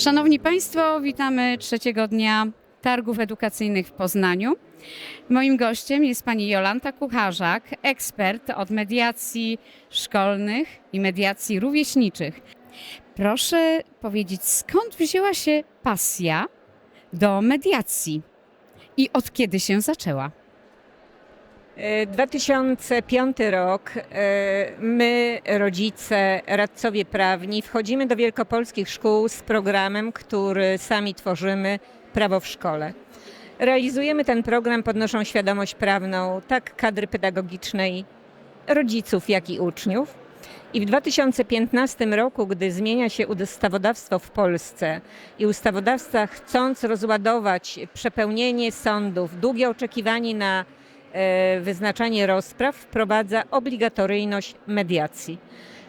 Szanowni Państwo, witamy trzeciego dnia targów edukacyjnych w Poznaniu. Moim gościem jest pani Jolanta Kucharzak, ekspert od mediacji szkolnych i mediacji rówieśniczych. Proszę powiedzieć, skąd wzięła się pasja do mediacji i od kiedy się zaczęła? E, 2005 rok. e, My, rodzice, radcowie prawni, wchodzimy do wielkopolskich szkół z programem, który sami tworzymy Prawo w szkole. Realizujemy ten program, podnoszą świadomość prawną tak kadry pedagogicznej, rodziców, jak i uczniów. I w 2015 roku, gdy zmienia się ustawodawstwo w Polsce i ustawodawca chcąc rozładować przepełnienie sądów, długie oczekiwanie na e, wyznaczanie rozpraw, wprowadza obligatoryjność mediacji.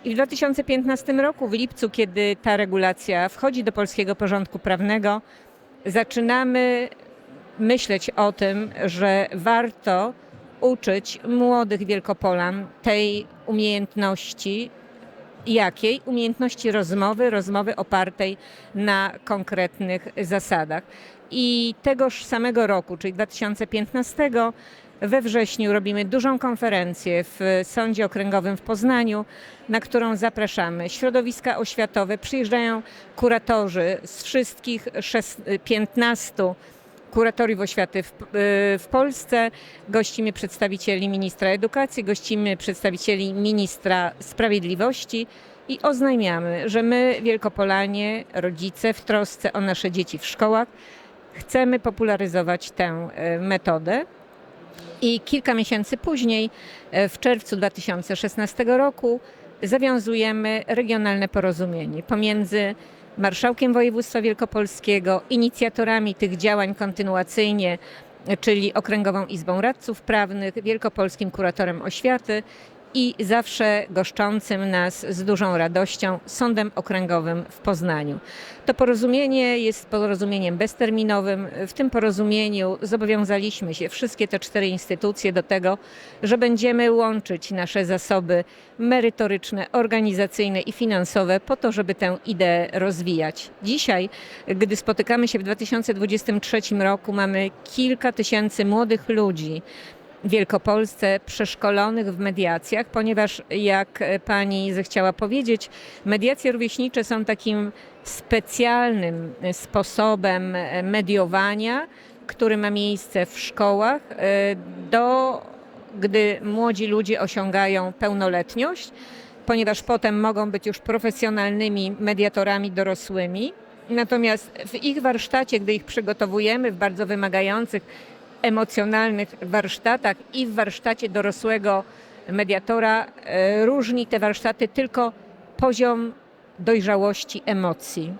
I w 2015 roku, w lipcu, kiedy ta regulacja wchodzi do polskiego porządku prawnego, zaczynamy myśleć o tym, że warto uczyć młodych Wielkopolan tej umiejętności, jakiej? Umiejętności rozmowy, rozmowy opartej na konkretnych zasadach. I tegoż samego roku, czyli 2015, we wrześniu robimy dużą konferencję w Sądzie Okręgowym w Poznaniu, na którą zapraszamy środowiska oświatowe. Przyjeżdżają kuratorzy z wszystkich szes- 15 kuratoriów oświaty w, y, w Polsce. Gościmy przedstawicieli ministra edukacji, gościmy przedstawicieli ministra sprawiedliwości i oznajmiamy, że my, Wielkopolanie, rodzice w trosce o nasze dzieci w szkołach, chcemy popularyzować tę y, metodę. I kilka miesięcy później, y, w czerwcu 2016 roku, zawiązujemy regionalne porozumienie pomiędzy marszałkiem województwa wielkopolskiego, inicjatorami tych działań kontynuacyjnie, czyli Okręgową Izbą Radców Prawnych, Wielkopolskim Kuratorem Oświaty i zawsze goszczącym nas z dużą radością Sądem Okręgowym w Poznaniu. To porozumienie jest porozumieniem bezterminowym. W tym porozumieniu zobowiązaliśmy się, wszystkie te cztery instytucje, do tego, że będziemy łączyć nasze zasoby merytoryczne, organizacyjne i finansowe po to, żeby tę ideę rozwijać. Dzisiaj, gdy spotykamy się w 2023 roku, mamy kilka tysięcy młodych ludzi, Wielkopolsce przeszkolonych w mediacjach, ponieważ jak pani zechciała powiedzieć, mediacje rówieśnicze są takim specjalnym sposobem mediowania, który ma miejsce w szkołach e, do gdy młodzi ludzie osiągają pełnoletność, ponieważ potem mogą być już profesjonalnymi mediatorami dorosłymi. Natomiast w ich warsztacie, gdy ich przygotowujemy w bardzo wymagających emocjonalnych warsztatach i w warsztacie dorosłego mediatora e, różni te warsztaty tylko poziom dojrzałości emocji.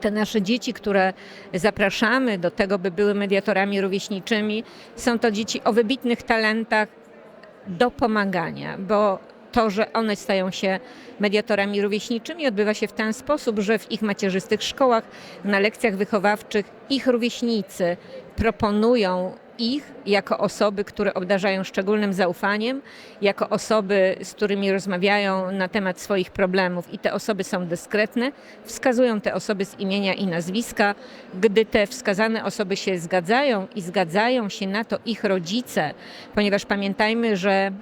Te nasze dzieci, które zapraszamy do tego, by były mediatorami rówieśniczymi, są to dzieci o wybitnych talentach do pomagania, bo to, że one stają się mediatorami rówieśniczymi, odbywa się w ten sposób, że w ich macierzystych szkołach, na lekcjach wychowawczych, ich rówieśnicy proponują ich jako osoby, które obdarzają szczególnym zaufaniem, jako osoby, z którymi rozmawiają na temat swoich problemów i te osoby są dyskretne, wskazują te osoby z imienia i nazwiska. Gdy te wskazane osoby się zgadzają i zgadzają się na to ich rodzice, ponieważ pamiętajmy, że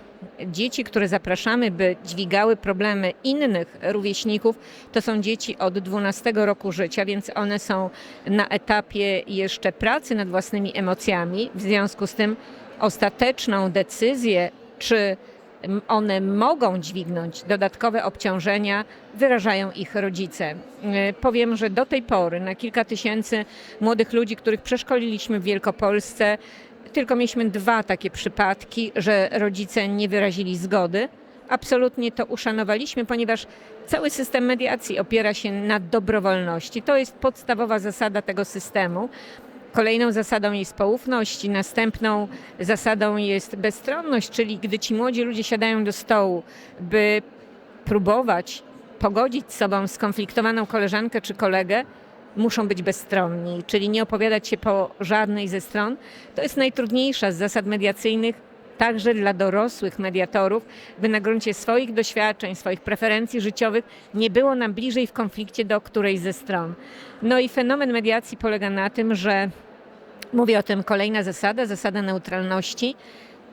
dzieci, które zapraszamy, by dźwigały problemy innych rówieśników, to są dzieci od 12 roku życia, więc one są na etapie jeszcze pracy nad własnymi emocjami. W związku z tym ostateczną decyzję, czy one mogą dźwignąć dodatkowe obciążenia, wyrażają ich rodzice. Yy, Powiem, że do tej pory na kilka tysięcy młodych ludzi, których przeszkoliliśmy w Wielkopolsce, tylko mieliśmy dwa takie przypadki, że rodzice nie wyrazili zgody. Absolutnie to uszanowaliśmy, ponieważ cały system mediacji opiera się na dobrowolności. To jest podstawowa zasada tego systemu. Kolejną zasadą jest poufność, następną zasadą jest bezstronność, czyli gdy ci młodzi ludzie siadają do stołu, by próbować pogodzić z sobą skonfliktowaną koleżankę czy kolegę, muszą być bezstronni, czyli nie opowiadać się po żadnej ze stron. To jest najtrudniejsza z zasad mediacyjnych, także dla dorosłych mediatorów, by na gruncie swoich doświadczeń, swoich preferencji życiowych nie było nam bliżej w konflikcie do którejś ze stron. No i fenomen mediacji polega na tym, że mówię o tym kolejna zasada, zasada neutralności,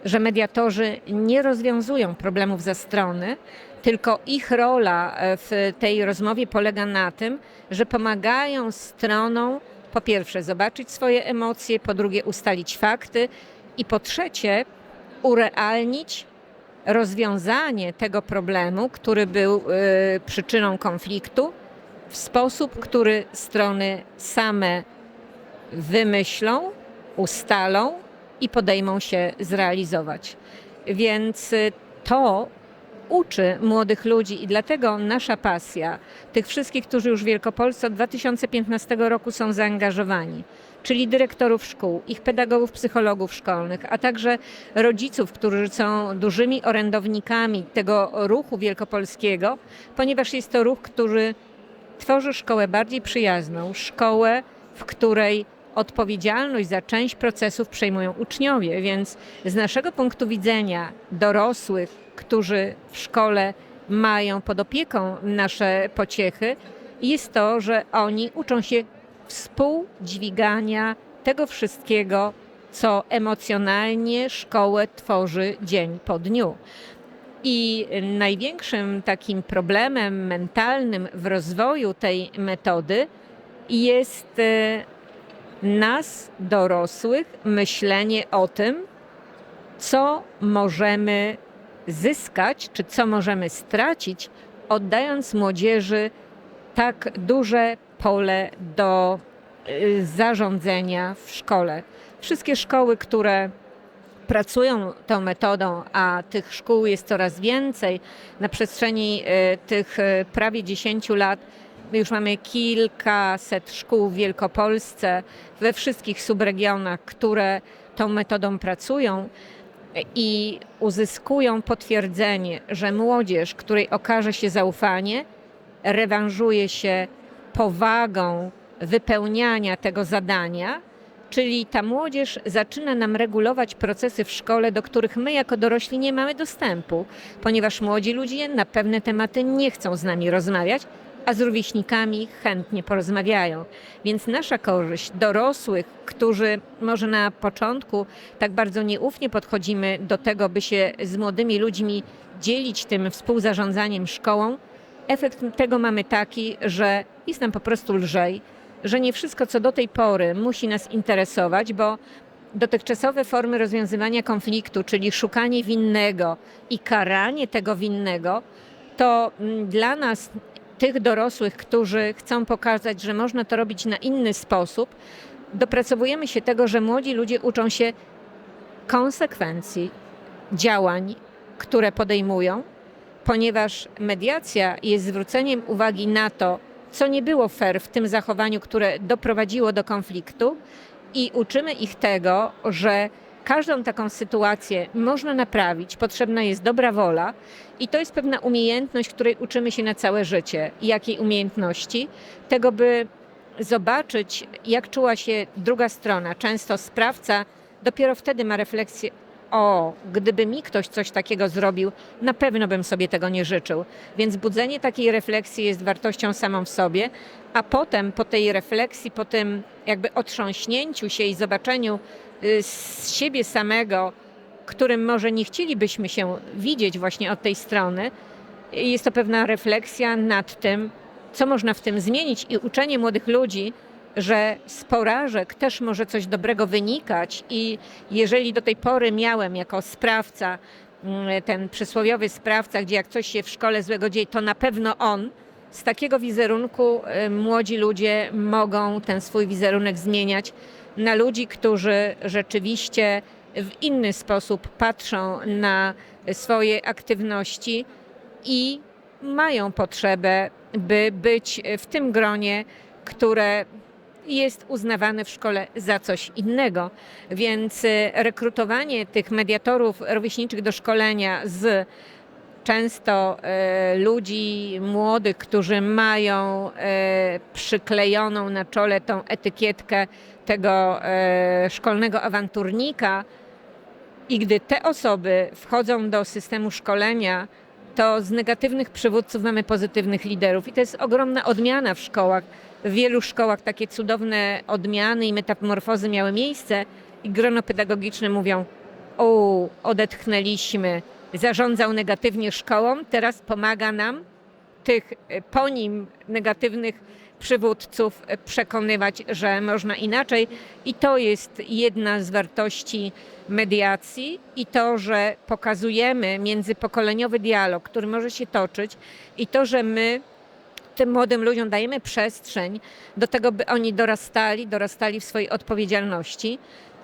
że mediatorzy nie rozwiązują problemów za strony, tylko ich rola e, w tej rozmowie polega na tym, że pomagają stronom po pierwsze zobaczyć swoje emocje, po drugie ustalić fakty i po trzecie urealnić rozwiązanie tego problemu, który był y, przyczyną konfliktu, w sposób, który strony same wymyślą, ustalą i podejmą się zrealizować. Więc y, to uczy młodych ludzi i dlatego nasza pasja, tych wszystkich, którzy już w Wielkopolsce od 2015 roku są zaangażowani, czyli dyrektorów szkół, ich pedagogów, psychologów szkolnych, a także rodziców, którzy są dużymi orędownikami tego ruchu wielkopolskiego, ponieważ jest to ruch, który tworzy szkołę bardziej przyjazną, szkołę, w której odpowiedzialność za część procesów przejmują uczniowie, więc z naszego punktu widzenia dorosłych, którzy w szkole mają pod opieką nasze pociechy, jest to, że oni uczą się współdźwigania tego wszystkiego, co emocjonalnie szkołę tworzy dzień po dniu. I największym takim problemem mentalnym w rozwoju tej metody jest e, nas, dorosłych, myślenie o tym, co możemy zyskać, czy co możemy stracić, oddając młodzieży tak duże pole do y, zarządzania w szkole. Wszystkie szkoły, które pracują tą metodą, a tych szkół jest coraz więcej na przestrzeni y, tych y, prawie 10 lat, już mamy kilkaset szkół w Wielkopolsce, we wszystkich subregionach, które tą metodą pracują i uzyskują potwierdzenie, że młodzież, której okaże się zaufanie, rewanżuje się powagą wypełniania tego zadania, czyli ta młodzież zaczyna nam regulować procesy w szkole, do których my jako dorośli nie mamy dostępu, ponieważ młodzi ludzie na pewne tematy nie chcą z nami rozmawiać, a z rówieśnikami chętnie porozmawiają. Więc nasza korzyść dorosłych, którzy może na początku tak bardzo nieufnie podchodzimy do tego, by się z młodymi ludźmi dzielić tym współzarządzaniem szkołą, efekt tego mamy taki, że jest nam po prostu lżej, że nie wszystko, co do tej pory musi nas interesować, bo dotychczasowe formy rozwiązywania konfliktu, czyli szukanie winnego i karanie tego winnego, to mm, dla nas tych dorosłych, którzy chcą pokazać, że można to robić na inny sposób, dopracowujemy się tego, że młodzi ludzie uczą się konsekwencji działań, które podejmują, ponieważ mediacja jest zwróceniem uwagi na to, co nie było fair w tym zachowaniu, które doprowadziło do konfliktu, i uczymy ich tego, że każdą taką sytuację można naprawić, potrzebna jest dobra wola i to jest pewna umiejętność, której uczymy się na całe życie. Jakiej umiejętności? Tego, by zobaczyć, jak czuła się druga strona. Często sprawca dopiero wtedy ma refleksję, o, gdyby mi ktoś coś takiego zrobił, na pewno bym sobie tego nie życzył. Więc budzenie takiej refleksji jest wartością samą w sobie, a potem po tej refleksji, po tym jakby otrząśnięciu się i zobaczeniu y, z siebie samego, którym może nie chcielibyśmy się widzieć właśnie od tej strony, jest to pewna refleksja nad tym, co można w tym zmienić i uczenie młodych ludzi, że z porażek też może coś dobrego wynikać i jeżeli do tej pory miałem jako sprawca mm, ten przysłowiowy sprawca, gdzie jak coś się w szkole złego dzieje, to na pewno on, z takiego wizerunku y, młodzi ludzie mogą ten swój wizerunek zmieniać na ludzi, którzy rzeczywiście w inny sposób patrzą na swoje aktywności i mają potrzebę, by być w tym gronie, które jest uznawane w szkole za coś innego. Więc y, rekrutowanie tych mediatorów rówieśniczych do szkolenia z często e, ludzi młodych, którzy mają e, przyklejoną na czole tą etykietkę tego e, szkolnego awanturnika, I gdy te osoby wchodzą do systemu szkolenia, to z negatywnych przywódców mamy pozytywnych liderów. I to jest ogromna odmiana w szkołach. W wielu szkołach takie cudowne odmiany i metamorfozy miały miejsce i grono pedagogiczne mówią, o, odetchnęliśmy, zarządzał negatywnie szkołą, teraz pomaga nam tych e, po nim negatywnych przywódców e, przekonywać, że można inaczej. I to jest jedna z wartości mediacji i to, że pokazujemy międzypokoleniowy dialog, który może się toczyć i to, że my tym młodym ludziom dajemy przestrzeń do tego, by oni dorastali, dorastali w swojej odpowiedzialności,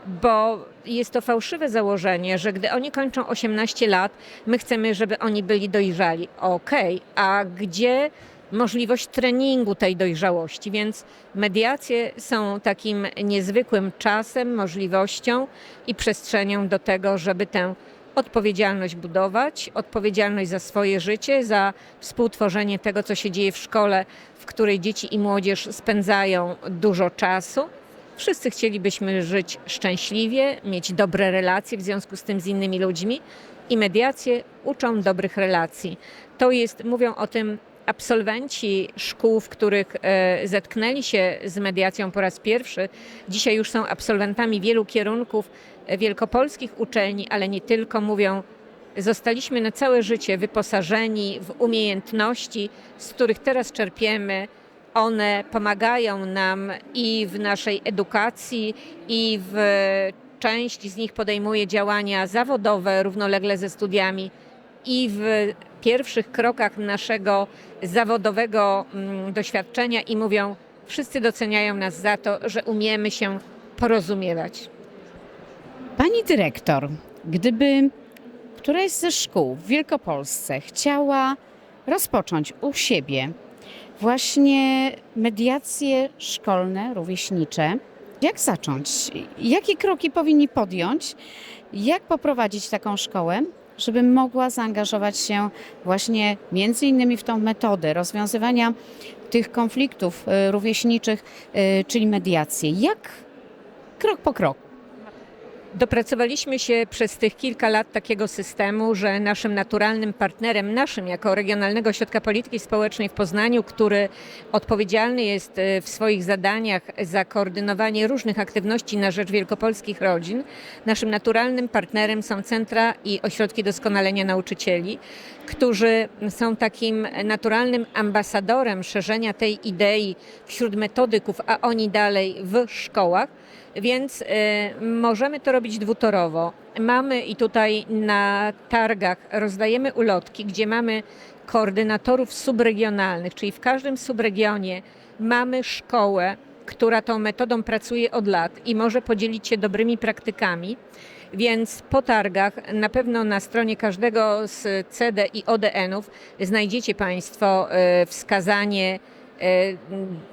bo jest to fałszywe założenie, że gdy oni kończą 18 lat, my chcemy, żeby oni byli dojrzali. Okej, a gdzie możliwość treningu tej dojrzałości? Więc mediacje są takim niezwykłym czasem, możliwością i przestrzenią do tego, żeby tę odpowiedzialność budować, odpowiedzialność za swoje życie, za współtworzenie tego, co się dzieje w szkole, w której dzieci i młodzież spędzają dużo czasu. Wszyscy chcielibyśmy żyć szczęśliwie, mieć dobre relacje w związku z tym z innymi ludźmi i mediacje uczą dobrych relacji. To jest, mówią o tym absolwenci szkół, w których e, zetknęli się z mediacją po raz pierwszy. Dzisiaj już są absolwentami wielu kierunków wielkopolskich uczelni, ale nie tylko. Mówią, zostaliśmy na całe życie wyposażeni w umiejętności, z których teraz czerpiemy. One pomagają nam i w naszej edukacji, i w część z nich podejmuje działania zawodowe równolegle ze studiami i w pierwszych krokach naszego zawodowego mm, doświadczenia i mówią, wszyscy doceniają nas za to, że umiemy się porozumiewać. Pani dyrektor, gdyby któraś ze szkół w Wielkopolsce chciała rozpocząć u siebie właśnie mediacje szkolne, rówieśnicze, jak zacząć? Jakie kroki powinni podjąć? Jak poprowadzić taką szkołę, żeby mogła zaangażować się właśnie między innymi w tą metodę rozwiązywania tych konfliktów y, rówieśniczych, y, czyli mediację? Jak krok po kroku? Dopracowaliśmy się przez tych kilka lat takiego systemu, że naszym naturalnym partnerem, naszym jako Regionalnego Ośrodka Polityki Społecznej w Poznaniu, który odpowiedzialny jest e, w swoich zadaniach za koordynowanie różnych aktywności na rzecz wielkopolskich rodzin, naszym naturalnym partnerem są centra i ośrodki doskonalenia nauczycieli, którzy są takim naturalnym ambasadorem szerzenia tej idei wśród metodyków, a oni dalej w szkołach. Więc y, możemy to robić dwutorowo. Mamy i tutaj na targach rozdajemy ulotki, gdzie mamy koordynatorów subregionalnych, czyli w każdym subregionie mamy szkołę, która tą metodą pracuje od lat i może podzielić się dobrymi praktykami. Więc po targach, na pewno na stronie każdego z CD i ODN-ów znajdziecie Państwo y, wskazanie y,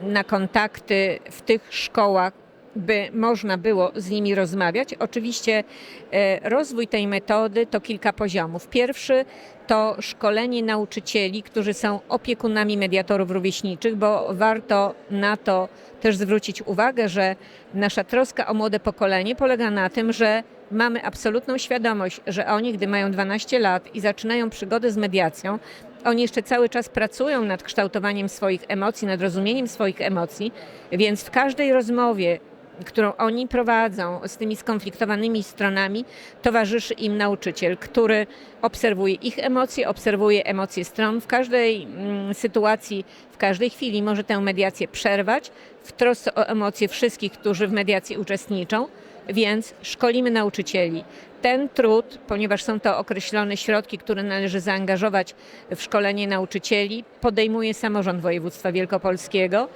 na kontakty w tych szkołach, by można było z nimi rozmawiać. Oczywiście e, rozwój tej metody to kilka poziomów. Pierwszy to szkolenie nauczycieli, którzy są opiekunami mediatorów rówieśniczych, bo warto na to też zwrócić uwagę, że nasza troska o młode pokolenie polega na tym, że mamy absolutną świadomość, że oni, gdy mają 12 lat i zaczynają przygodę z mediacją, oni jeszcze cały czas pracują nad kształtowaniem swoich emocji, nad rozumieniem swoich emocji, więc w każdej rozmowie którą oni prowadzą z tymi skonfliktowanymi stronami, towarzyszy im nauczyciel, który obserwuje ich emocje, obserwuje emocje stron. W każdej mm, sytuacji, w każdej chwili może tę mediację przerwać w trosce o emocje wszystkich, którzy w mediacji uczestniczą, więc szkolimy nauczycieli. Ten trud, ponieważ są to określone środki, które należy zaangażować w szkolenie nauczycieli, podejmuje samorząd województwa wielkopolskiego.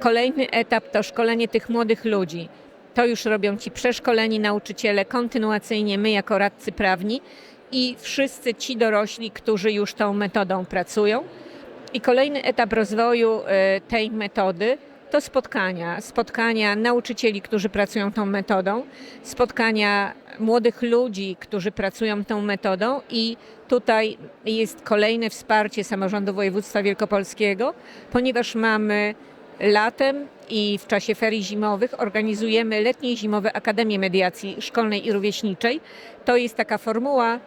Kolejny etap to szkolenie tych młodych ludzi. To już robią ci przeszkoleni nauczyciele, kontynuacyjnie my jako radcy prawni i wszyscy ci dorośli, którzy już tą metodą pracują. I kolejny etap rozwoju e, tej metody to spotkania. Spotkania nauczycieli, którzy pracują tą metodą, spotkania młodych ludzi, którzy pracują tą metodą i tutaj jest kolejne wsparcie samorządu województwa wielkopolskiego, ponieważ mamy latem i w czasie ferii zimowych organizujemy letnie i zimowe Akademie Mediacji Szkolnej i Rówieśniczej. To jest taka formuła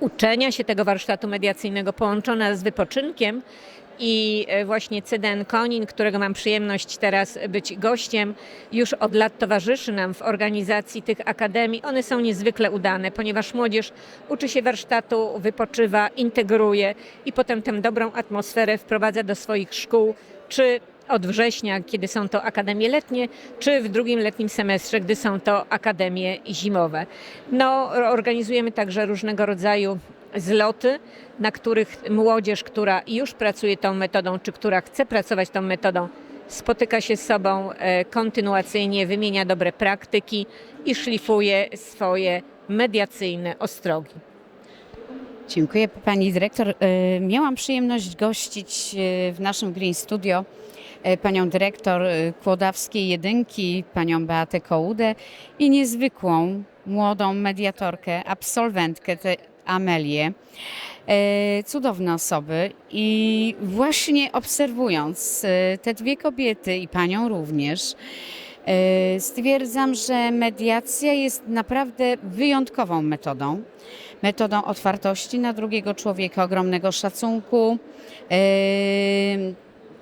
uczenia się tego warsztatu mediacyjnego połączona z wypoczynkiem. I e, właśnie Cyden Konin, którego mam przyjemność teraz być gościem, już od lat towarzyszy nam w organizacji tych akademii. One są niezwykle udane, ponieważ młodzież uczy się warsztatu, wypoczywa, integruje i potem tę dobrą atmosferę wprowadza do swoich szkół, czy od września, kiedy są to akademie letnie, czy w drugim letnim semestrze, gdy są to akademie zimowe. No, organizujemy także różnego rodzaju zloty, na których młodzież, która już pracuje tą metodą, czy która chce pracować tą metodą, spotyka się z sobą e, kontynuacyjnie, wymienia dobre praktyki i szlifuje swoje mediacyjne ostrogi. Dziękuję Pani Dyrektor. E, Miałam przyjemność gościć e, w naszym Green Studio panią dyrektor e, Kłodawskiej Jedynki, panią Beatę Kołudę i niezwykłą młodą mediatorkę, absolwentkę te Amelię. E, Cudowne osoby i właśnie obserwując e, te dwie kobiety i panią również, e, stwierdzam, że mediacja jest naprawdę wyjątkową metodą metodą otwartości na drugiego człowieka, ogromnego szacunku,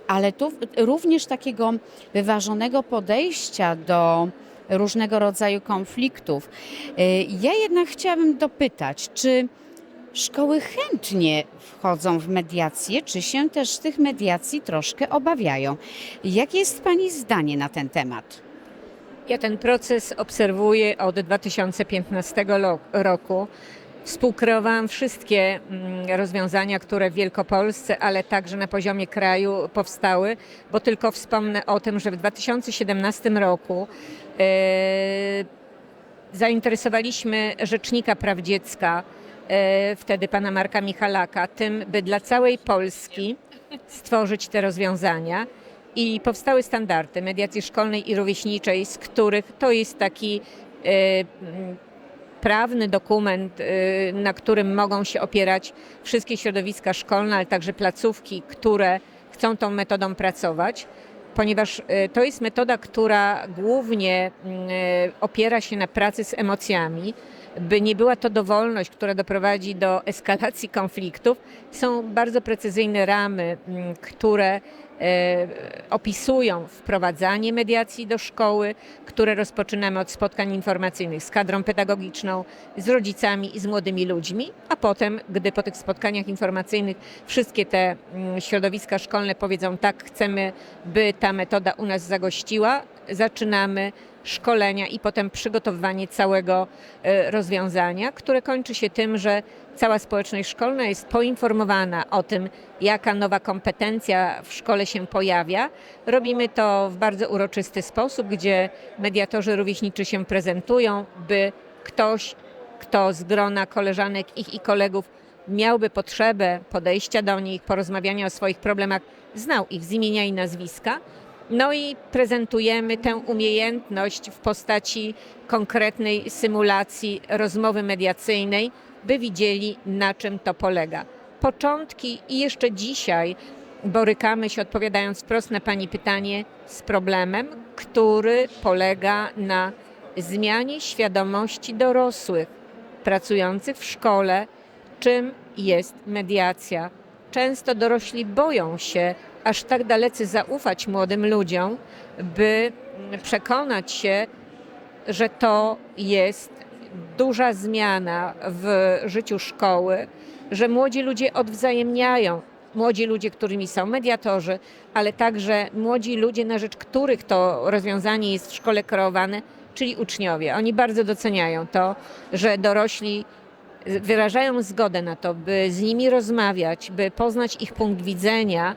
ale tu również takiego wyważonego podejścia do różnego rodzaju konfliktów. E, Ja jednak chciałabym dopytać, czy szkoły chętnie wchodzą w mediacje, czy się też tych mediacji troszkę obawiają? Jakie jest Pani zdanie na ten temat? Ja ten proces obserwuję od 2015 lo- roku. Współkreowałam wszystkie mm, rozwiązania, które w Wielkopolsce, ale także na poziomie kraju powstały, bo tylko wspomnę o tym, że w 2017 roku e, zainteresowaliśmy Rzecznika Praw Dziecka, e, wtedy pana Marka Michalaka, tym, by dla całej Polski stworzyć te rozwiązania. I powstały standardy mediacji szkolnej i rówieśniczej, z których to jest taki e, prawny dokument, e, na którym mogą się opierać wszystkie środowiska szkolne, ale także placówki, które chcą tą metodą pracować. Ponieważ e, to jest metoda, która głównie e, opiera się na pracy z emocjami, by nie była to dowolność, która doprowadzi do eskalacji konfliktów, są bardzo precyzyjne ramy, m, które opisują wprowadzanie mediacji do szkoły, które rozpoczynamy od spotkań informacyjnych z kadrą pedagogiczną, z rodzicami i z młodymi ludźmi, a potem, gdy po tych spotkaniach informacyjnych wszystkie te mm, środowiska szkolne powiedzą tak, chcemy, by ta metoda u nas zagościła, zaczynamy szkolenia i potem przygotowywanie całego e, rozwiązania, które kończy się tym, że cała społeczność szkolna jest poinformowana o tym, jaka nowa kompetencja w szkole się pojawia. Robimy to w bardzo uroczysty sposób, gdzie mediatorzy rówieśniczy się prezentują, by ktoś, kto z grona koleżanek ich i kolegów miałby potrzebę podejścia do nich, porozmawiania o swoich problemach, znał ich z imienia i nazwiska. No i prezentujemy tę umiejętność w postaci konkretnej symulacji rozmowy mediacyjnej, by widzieli, na czym to polega. Początki i jeszcze dzisiaj borykamy się, odpowiadając wprost na Pani pytanie, z problemem, który polega na zmianie świadomości dorosłych pracujących w szkole, czym jest mediacja. Często dorośli boją się aż tak dalece zaufać młodym ludziom, by przekonać się, że to jest duża zmiana w życiu szkoły, że młodzi ludzie odwzajemniają. Młodzi ludzie, którymi są mediatorzy, ale także młodzi ludzie, na rzecz których to rozwiązanie jest w szkole kreowane, czyli uczniowie. Oni bardzo doceniają to, że dorośli wyrażają zgodę na to, by z nimi rozmawiać, by poznać ich punkt widzenia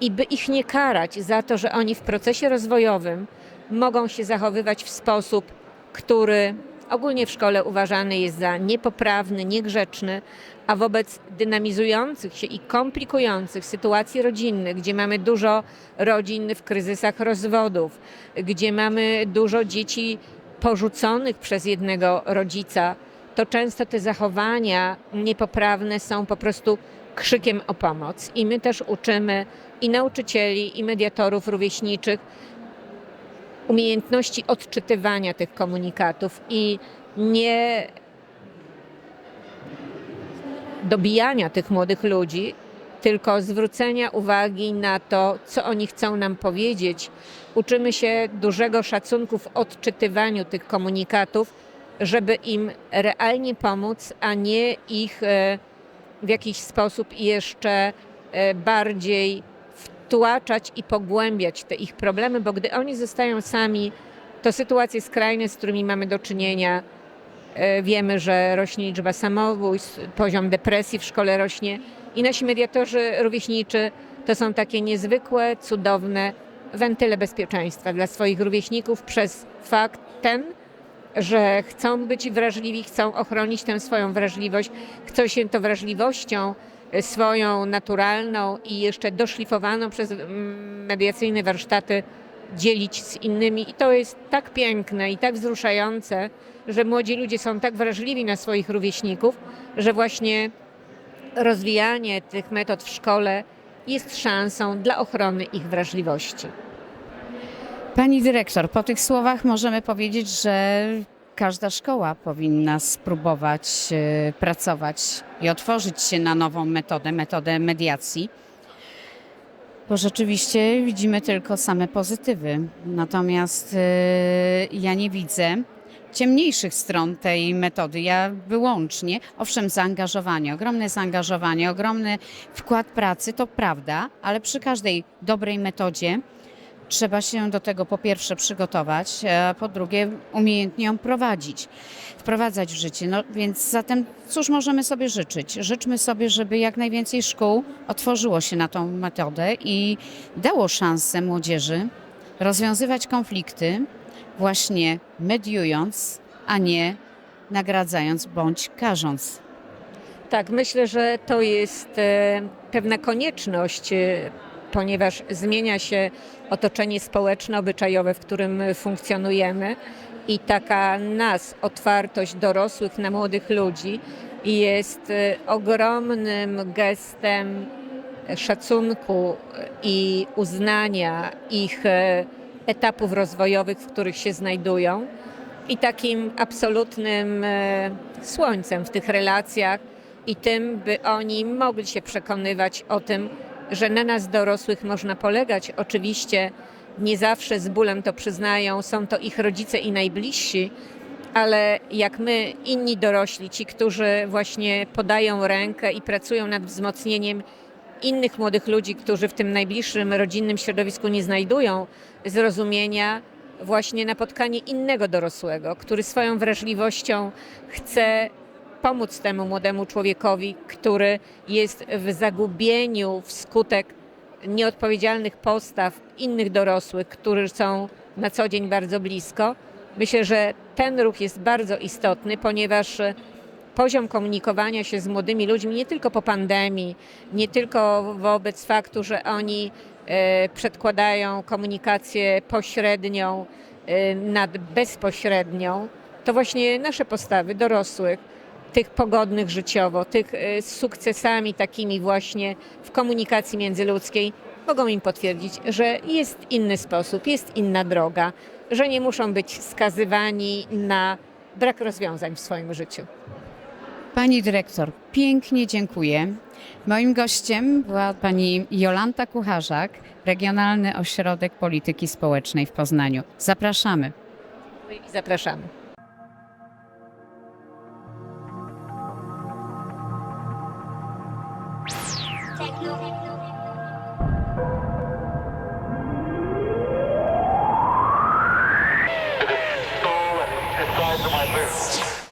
i by ich nie karać za to, że oni w procesie rozwojowym mogą się zachowywać w sposób, który ogólnie w szkole uważany jest za niepoprawny, niegrzeczny, a wobec dynamizujących się i komplikujących sytuacji rodzinnych, gdzie mamy dużo rodzin w kryzysach rozwodów, gdzie mamy dużo dzieci porzuconych przez jednego rodzica, to często te zachowania niepoprawne są po prostu krzykiem o pomoc. I my też uczymy i nauczycieli, i mediatorów rówieśniczych umiejętności odczytywania tych komunikatów i nie dobijania tych młodych ludzi, tylko zwrócenia uwagi na to, co oni chcą nam powiedzieć. Uczymy się dużego szacunku w odczytywaniu tych komunikatów, żeby im realnie pomóc, a nie ich e, w jakiś sposób jeszcze e, bardziej wtłaczać i pogłębiać te ich problemy, bo gdy oni zostają sami, to sytuacje skrajne, z którymi mamy do czynienia, e, wiemy, że rośnie liczba samobójstw, poziom depresji w szkole rośnie i nasi mediatorzy rówieśniczy to są takie niezwykłe, cudowne wentyle bezpieczeństwa dla swoich rówieśników przez fakt ten, że chcą być wrażliwi, chcą ochronić tę swoją wrażliwość, chcą się tą wrażliwością swoją naturalną i jeszcze doszlifowaną przez mm, mediacyjne warsztaty dzielić z innymi. I to jest tak piękne i tak wzruszające, że młodzi ludzie są tak wrażliwi na swoich rówieśników, że właśnie rozwijanie tych metod w szkole jest szansą dla ochrony ich wrażliwości. Pani dyrektor, po tych słowach możemy powiedzieć, że każda szkoła powinna spróbować e, pracować i otworzyć się na nową metodę, metodę mediacji. Bo rzeczywiście widzimy tylko same pozytywy. Natomiast e, ja nie widzę ciemniejszych stron tej metody. Ja wyłącznie, owszem, zaangażowanie, ogromne zaangażowanie, ogromny wkład pracy, to prawda, ale przy każdej dobrej metodzie trzeba się do tego po pierwsze przygotować, a po drugie umiejętnie ją prowadzić, wprowadzać w życie. No więc zatem cóż możemy sobie życzyć? Życzmy sobie, żeby jak najwięcej szkół otworzyło się na tą metodę i dało szansę młodzieży rozwiązywać konflikty właśnie mediując, a nie nagradzając bądź karząc. Tak, myślę, że to jest e, pewna konieczność, e, ponieważ zmienia się otoczenie społeczno-obyczajowe, w którym funkcjonujemy i taka nas otwartość dorosłych na młodych ludzi jest e, ogromnym gestem szacunku i uznania ich e, etapów rozwojowych, w których się znajdują i takim absolutnym słońcem w tych relacjach i tym, by oni mogli się przekonywać o tym, że na nas dorosłych można polegać. Oczywiście nie zawsze z bólem to przyznają, są to ich rodzice i najbliżsi, ale jak my, inni dorośli, ci, którzy właśnie podają rękę i pracują nad wzmocnieniem innych młodych ludzi, którzy w tym najbliższym rodzinnym środowisku nie znajdują zrozumienia, właśnie napotkanie innego dorosłego, który swoją wrażliwością chce pomóc temu młodemu człowiekowi, który jest w zagubieniu wskutek nieodpowiedzialnych postaw innych dorosłych, którzy są na co dzień bardzo blisko. Myślę, że ten ruch jest bardzo istotny, ponieważ poziom komunikowania się z młodymi ludźmi nie tylko po pandemii, nie tylko wobec faktu, że oni e, przedkładają komunikację pośrednią e, nad bezpośrednią, to właśnie nasze postawy dorosłych, tych pogodnych życiowo, tych e, z sukcesami takimi właśnie w komunikacji międzyludzkiej, mogą im potwierdzić, że jest inny sposób, jest inna droga, że nie muszą być skazywani na brak rozwiązań w swoim życiu. Pani dyrektor, pięknie dziękuję. Moim gościem była pani Jolanta Kucharzak, Regionalny Ośrodek Polityki Społecznej w Poznaniu. Zapraszamy. I zapraszamy.